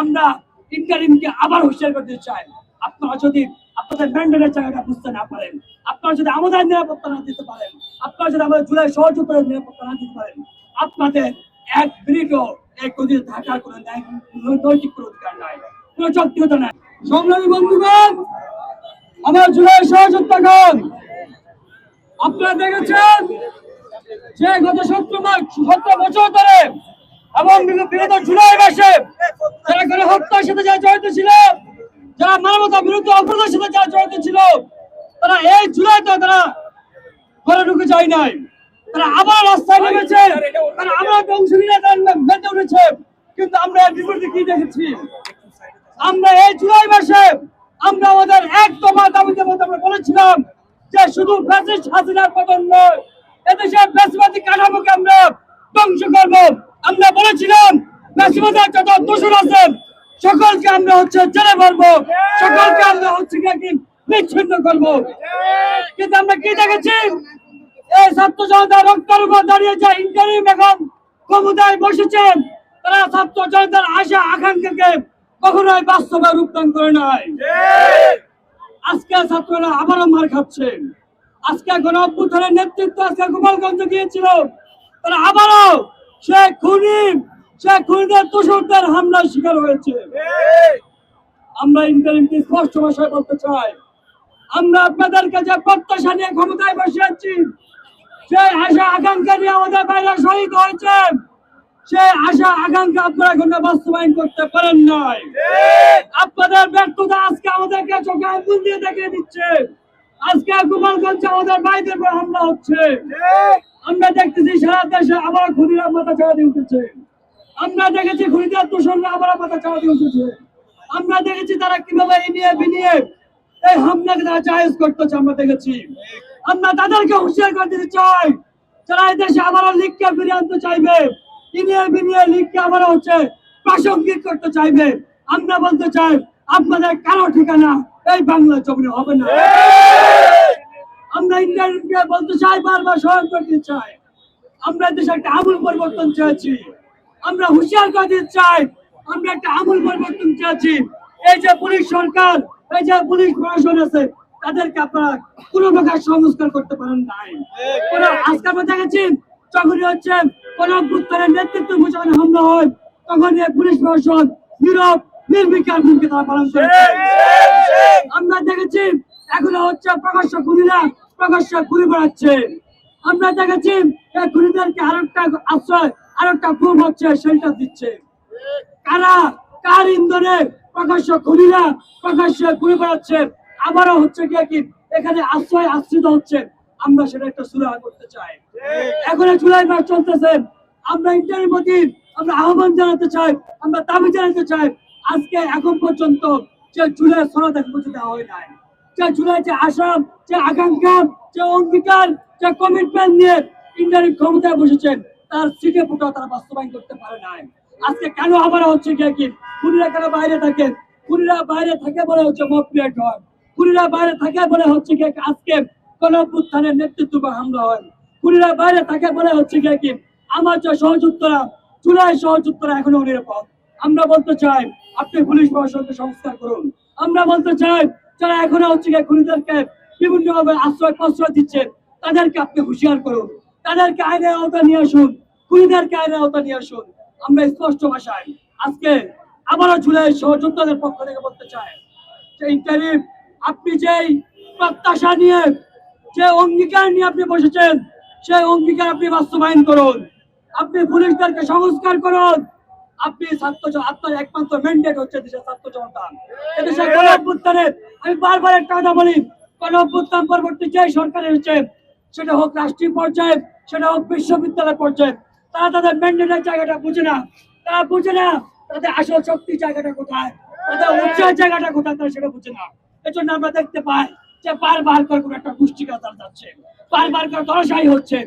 আমরা ইন্টারিমকে আবার হুঁশিয়ার করতে চাই। আপনারা যদি আপনাদের ম্যান্ডেটের জায়গাটা বুঝতে না পারেন, আপনারা যদি আমাদের নিরাপত্তা না দিতে পারেন, আপনারা যদি আমাদের জুলাই সহযোগিতার নিরাপত্তা না দিতে পারেন, আপনাদের এক মিনিটও এই গদিতে থাকার কোনো নৈতিক কোনো অধিকার নাই, কোনো যৌক্তিকতা নাই। সংগ্রামী বন্ধুগণ, আমার জুলাই সহযোগিতাগণ আপনারা দেখেছেন যে গত সত্তর মাস সত্তর বছর ধরে এবং বিগত জুলাই মাসে যারা করে হত্যার সাথে যারা জড়িত ছিল, যারা মানবতা বিরুদ্ধ অপরাধের সাথে যারা জড়িত ছিল, তারা এই জুলাইতে তারা ঘরে ঢুকে যায় নাই। তারা আবার রাস্তায় নেমেছে, তারা আবার অংশ নিয়ে মেতে উঠেছে, কিন্তু আমরা এর বিপরীতে কি দেখেছি? আমরা এই জুলাই মাসে আমরা আমাদের এক দফা দাবিতে মধ্যে আমরা বলেছিলাম যে শুধু ফ্যাসিস্ট হাসিনার পতন নয়, এদেশের ফ্যাসিবাদী কাঠামোকে আমরা ধ্বংস করব। আমরা বলেছিলাম ফ্যাসিবাদের যত দোষর আছে সকলকে আমরা হচ্ছে জেলে ভরবো। সকলকে আমরা হচ্ছে বিচ্ছিন্ন করব। কিন্তু আমরা কি দেখেছি? এই ছাত্র জনতা রক্তের উপর দাঁড়িয়ে যে ইন্টারিম এখন ক্ষমতায় বসেছেন। তারা ছাত্র জনতার আশা, আকাঙ্ক্ষাকে কখনোই বাস্তবে রূপদান করে নাই। আজকে ছাত্ররা আবারও মার খাচ্ছে। আজকে গণ অভ্যুত্থানের নেতৃত্ব আজকে গোপালগঞ্জ গিয়েছিল। তারা আবারও সে খুনি সে খুনিদের তুষরদের হামলার শিকার হয়েছে। আমরা ইন্টারিমকে স্পষ্ট ভাষায় বলতে চাই আমরা আপনাদের কাছে প্রত্যাশা নিয়ে ক্ষমতায় বসে আছি সেই আশা আকাঙ্ক্ষা নিয়ে আমাদের বাইরে শহীদ হয়েছে সেই আশা আকাঙ্ক্ষা আপনারা কোনো বাস্তবায়ন করতে পারেন নাই। আপনাদের ব্যর্থতা আজকে আমাদেরকে চোখে আঙ্গুল দিয়ে দেখিয়ে দিচ্ছে। আজকে গোপালগঞ্জে আমাদের উপর হামলা হচ্ছে। আমরা দেখতেছি সারা দেশে আবার খুনিরা মাথা চাড়া দিয়ে উঠেছে। আমরা দেখেছি খুনিদের দূষণরা আবার মাথা চাড়া দিয়ে উঠেছে। আমরা দেখেছি তারা কীভাবে ইনিয়ে বিনিয়ে এই হামলাকে তারা জায়েজ করতেছে, আমরা দেখেছি। আমরা তাদেরকে হুঁশিয়ার করে দিতে চাই। যারা এই দেশে আবারও লিগকে ফিরিয়ে আনতে চাইবে, ইনিয়ে বিনিয়ে লিগকে আবারও হচ্ছে প্রাসঙ্গিক করতে চাইবে। আমরা বলতে চাই আপনাদের কারও ঠিকানা এই বাংলা জমিনে হবে না। আমরা ইন্ডিয়ানকে বলতে চাই, বারবার স্মরণ করতে চাই। আমরা দেশে একটা আমূল পরিবর্তন চেয়েছি। আমরা হুঁশিয়ার করে দিতে চাই, আমরা একটা আমূল পরিবর্তন চেয়েছি। এই যে পুলিশ সরকার, এই যে পুলিশ প্রশাসন আছে, তাদেরকে আপনারা কোনো প্রকার সংস্কার করতে পারেন নাই। কোন আজকে আমরা দেখেছি যখনই হচ্ছে কোন অভ্যুত্থানের নেতৃত্ব যখন হামলা হয় তখন পুলিশ প্রশাসন নীরব নির্বিকার ভূমিকা তারা পালন করেছে। আমরা দেখেছি এখনও হচ্ছে প্রকাশ্য খুনিরা প্রকাশ্য ঘুরে বেড়াচ্ছে। আমরা দেখেছি এই খুনিদেরকে আরেকটা আশ্রয় আরেকটা গ্রুপ হচ্ছে শেল্টার দিচ্ছে। কারা? কার ইন্ধনে প্রকাশ্য খুনিরা প্রকাশ্য ঘুরে বেড়াচ্ছে? আবারও হচ্ছে গিয়ে কি এখানে আশ্রয় আশ্রিত হচ্ছে। আমরা সেটা একটা সুরাহা করতে চাই। এখন জুলাই মাস চলতেছে। আমরা ইন্টারের প্রতি আমরা আহ্বান জানাতে চাই আমরা দাবি জানাতে চাই আজকে এখন পর্যন্ত যে জুলাই সনদ এখন পর্যন্ত দেওয়া হয় নাই। যে জুলাই যে আশা যে আকাঙ্ক্ষা, যে অঙ্গীকার, যে কমিটমেন্ট নিয়ে ইন্টারিম ক্ষমতায় বসেছেন, তার সিটে ফুটো তারা বাস্তবায়ন করতে পারে নাই। আজকে কেন আবার হচ্ছে গিয়ে কি? খুনিরা কেন বাইরে থাকে খুনিরা বাইরে থাকে বলে হচ্ছে মব ক্রিয়েট হয়। খুনিরা বাইরে থাকে বলে হচ্ছে গিয়ে আজকে কোন অভ্যুত্থানের নেতৃত্ব বা হামলা হয়। খুনিরা বাইরে থাকে বলে হচ্ছে গিয়ে কি? আমার যে সহযুক্তরা চুলাই সহযুক্তরা এখনও নিরাপদ। আমরা বলতে চাই আপনি পুলিশ প্রশাসনকে সংস্কার করুন। আমরা বলতে চাই, যারা এখনও হচ্ছে খুনিদেরকে বিভিন্ন ভাবে আশ্রয়, প্রশ্রয় দিচ্ছে তাদেরকে আপনি হুঁশিয়ার করুন। তাদেরকে আইনের আওতা নিয়ে আসুন, খুনিদেরকে আইনের আওতা নিয়ে আসুন। আমরা স্পষ্ট ভাষায় আজকে আবারও জুলাই সহযোদ্ধাদের পক্ষ থেকে বলতে চাই যে ইন্টারিম, আপনি যেই প্রত্যাশা নিয়ে, যে অঙ্গীকার নিয়ে আপনি বসেছেন, সেই অঙ্গীকার আপনি বাস্তবায়ন করুন। আপনি পুলিশদেরকে সংস্কার করুন। আপনি ছাত্র আপনার একমাত্র ম্যান্ডেট হচ্ছে দেশের ছাত্র জনতা এদেশের গণ আমি বারবার একটা কথা বলি গণ অভ্যুত্থান পরবর্তী যে সরকার এসেছে সেটা হোক রাষ্ট্রীয় পর্যায়ে সেটা হোক বিশ্ববিদ্যালয় পর্যায়ে তারা তাদের ম্যান্ডেটের জায়গাটা বুঝে না। তারা বুঝে না তাদের আসল শক্তি জায়গাটা কোথায় তাদের উচ্চার জায়গাটা কোথায় তারা সেটা বুঝে না। এজন্য আমরা দেখতে পাই যে বারবার করে কোনো একটা গোষ্ঠীকার যাচ্ছে বারবার করে দরসাই হচ্ছে।